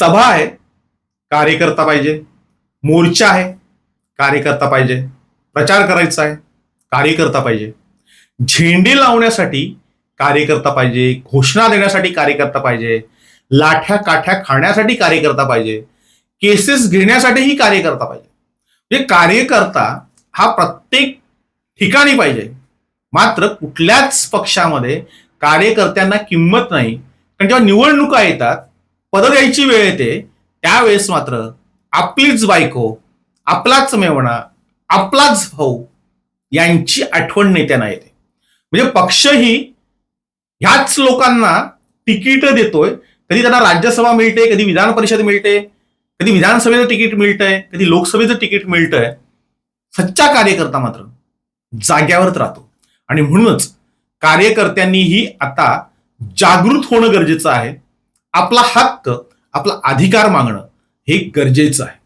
सभा आहे कार्यकर्ता पाहिजे. मोर्चा आहे कार्यकर्ता पाहिजे. प्रचार करायचा आहे कार्यकर्ता पाहिजे. झेंडे लावण्यासाठी कार्यकर्ता पाहिजे घोषणा देण्यासाठी कार्यकर्ता पाहिजे लाठ्या काठ्या खाण्यासाठी कार्यकर्ता पाहिजे केसेस घेण्यासाठीही कार्यकर्ता पाहिजे. म्हणजे कार्यकर्ता हा प्रत्येक ठिकाणी पाहिजे. मात्र कुठल्याच पक्षामध्ये कार्यकर्त्यांना किंमत नाही. कारण जेव्हा निवडणुका येतात पद द्यायची वेळ येते त्यावेळेस मात्र आपलीच बायको आपलाच मेवणा आपलाच भाऊ यांची आठवण नेत्यांना येते. म्हणजे पक्षही ह्याच लोकांना तिकीट देतोय कधी त्यांना राज्यसभा मिळते कधी विधान परिषद मिळते कधी विधानसभेचं तिकीट मिळतंय कधी लोकसभेचं तिकीट मिळतंय. सच्चा कार्यकर्ता मात्र जाग्यावरच राहतो. आणि म्हणूनच कार्यकर्त्यांनीही आता जागृत होणं गरजेचं आहे. आपला हक्क आपला अधिकार मागणं हे गरजेचं आहे.